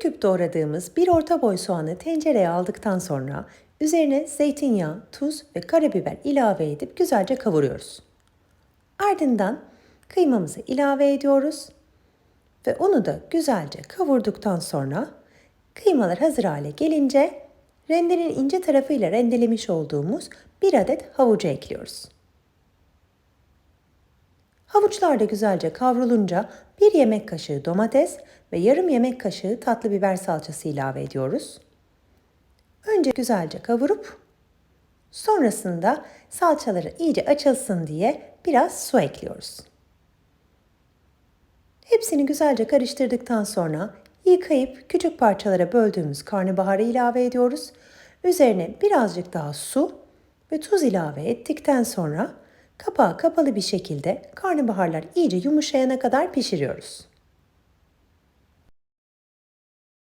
küp doğradığımız bir orta boy soğanı tencereye aldıktan sonra üzerine zeytinyağı, tuz ve karabiber ilave edip güzelce kavuruyoruz. Ardından kıymamızı ilave ediyoruz ve onu da güzelce kavurduktan sonra kıymalar hazır hale gelince rendenin ince tarafıyla rendelemiş olduğumuz bir adet havucu ekliyoruz. Havuçlar da güzelce kavrulunca bir yemek kaşığı domates ve yarım yemek kaşığı tatlı biber salçası ilave ediyoruz. Önce güzelce kavurup sonrasında salçaları iyice açılsın diye biraz su ekliyoruz. Hepsini güzelce karıştırdıktan sonra yıkayıp küçük parçalara böldüğümüz karnabaharı ilave ediyoruz. Üzerine birazcık daha su ve tuz ilave ettikten sonra kapağı kapalı bir şekilde karnabaharlar iyice yumuşayana kadar pişiriyoruz.